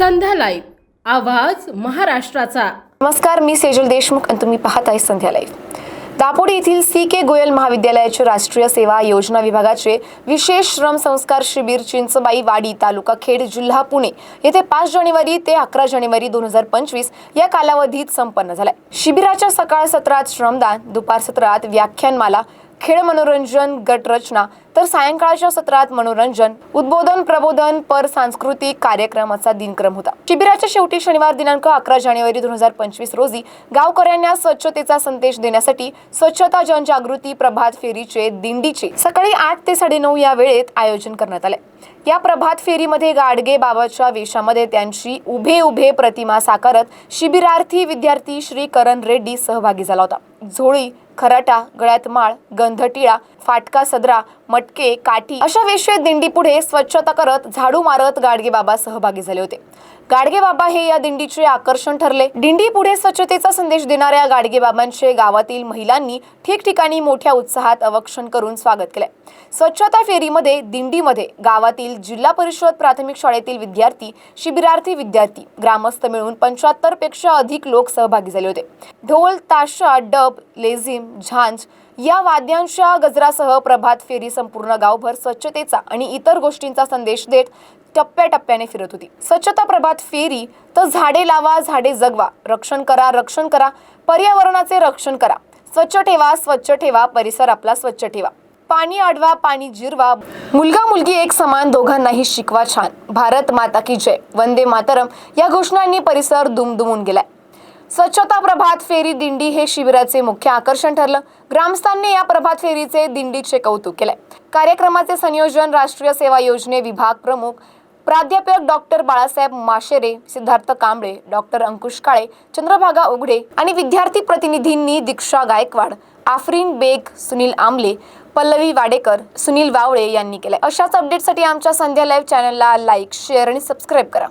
Live आवाज महाराष्ट्राचा. नमस्कार मी सेजल देशमुख आणि तुम्ही पाहत आहे संध्या लाईव्ह दापोडी येथील सी के गोयल महाविद्यालयाचे राष्ट्रीय सेवा योजना विभागाचे विशेष श्रम संस्कार शिबिर चिंचबाई वाडी तालुका खेड जिल्हा पुणे येथे पाच जानेवारी ते अकरा जानेवारी दोन हजार पंचवीस या कालावधीत संपन्न झालाय. शिबिराच्या सकाळ सत्रात श्रमदान दुपार सत्रात व्याख्यानमाला खेळ मनोरंजन गटरचना तर सायंकाळच्या सत्रात मनोरंजन उद्बोधन प्रबोधन पर सांस्कृतिक कार्यक्रमाचा दिनक्रम होता. शिबिराच्या शेवटी शनिवार दिनांक अकरा जानेवारी दोन हजार पंचवीस रोजी गावकऱ्यांना स्वच्छतेचा संदेश देण्यासाठी स्वच्छता जनजागृती प्रभात फेरीचे दिंडीचे सकाळी आठ ते साडेनऊ या वेळेत आयोजन करण्यात आले. या प्रभात फेरीमध्ये गाडगे बाबाच्या वेशामध्ये त्यांची उभे उभे प्रतिमा साकारत शिबिरार्थी विद्यार्थी श्री करण रेड्डी सहभागी झाला होता. झोळी खराटा गळ्यात माळ गंधटिळा फाटका सदरा मटके काठी अशा वेशे दिंडी पुढे स्वच्छता करत झाडू मारत गाडगे बाबा सहभागी झाले होते. गाडगे बाबा हे या दिंडीचे आकर्षण ठरले. दिंडी पुढे स्वच्छतेचा संदेश देणाऱ्या गाडगे बाबांचे गावातील महिलांनी ठिकठिकाणी मोठ्या उत्साहात अवक्षण करून स्वागत केले. स्वच्छता फेरीमध्ये दिंडीमध्ये गावातील जिल्हा परिषद प्राथमिक शाळेतील विद्यार्थी शिबिरार्थी विद्यार्थी ग्रामस्थ मिळून पंच्याहत्तरपेक्षा अधिक लोक सहभागी झाले होते. ढोल ताशा डब लेझिम झांज या वाद्यांच्या गजरासह प्रभात फेरी संपूर्ण गावभर स्वच्छतेचा आणि इतर गोष्टींचा संदेश देत टप्प्याटप्प्याने फिरत होती. स्वच्छता प्रभात फेरी तर झाडे लावा झाडे जगवा रक्षण करा रक्षण करा पर्यावरणाचे रक्षण करा. स्वच्छ ठेवा स्वच्छ ठेवा परिसर आपला स्वच्छ ठेवा. पाणी अडवा पाणी जिरवा. मुलगा मुलगी एक समान दोघांनाही शिकवा छान. भारत माता की जय. वंदे मातरम. या घोषणांनी परिसर दुमदुमून गेलाय. स्वच्छता प्रभात फेरी दिंडी हे शिबिराचे मुख्य आकर्षण ठरलं. ग्रामस्थांनी या प्रभात फेरीचे दिंडीचे कौतुक केले कार्यक्रमाचे संयोजन राष्ट्रीय सेवा योजने विभाग प्रमुख प्राध्यापक डॉक्टर बाळासाहेब माशेरे सिद्धार्थ कांबळे डॉक्टर अंकुश काळे चंद्रभागा उघडे आणि विद्यार्थी प्रतिनिधींनी दीक्षा गायकवाड आफरीन बेग सुनील आमले पल्लवी वाडेकर सुनील वावळे यांनी केले अशाच अपडेटसाठी आमच्या संध्या लाईव्ह चॅनलला लाईक शेअर आणि सबस्क्राईब करा.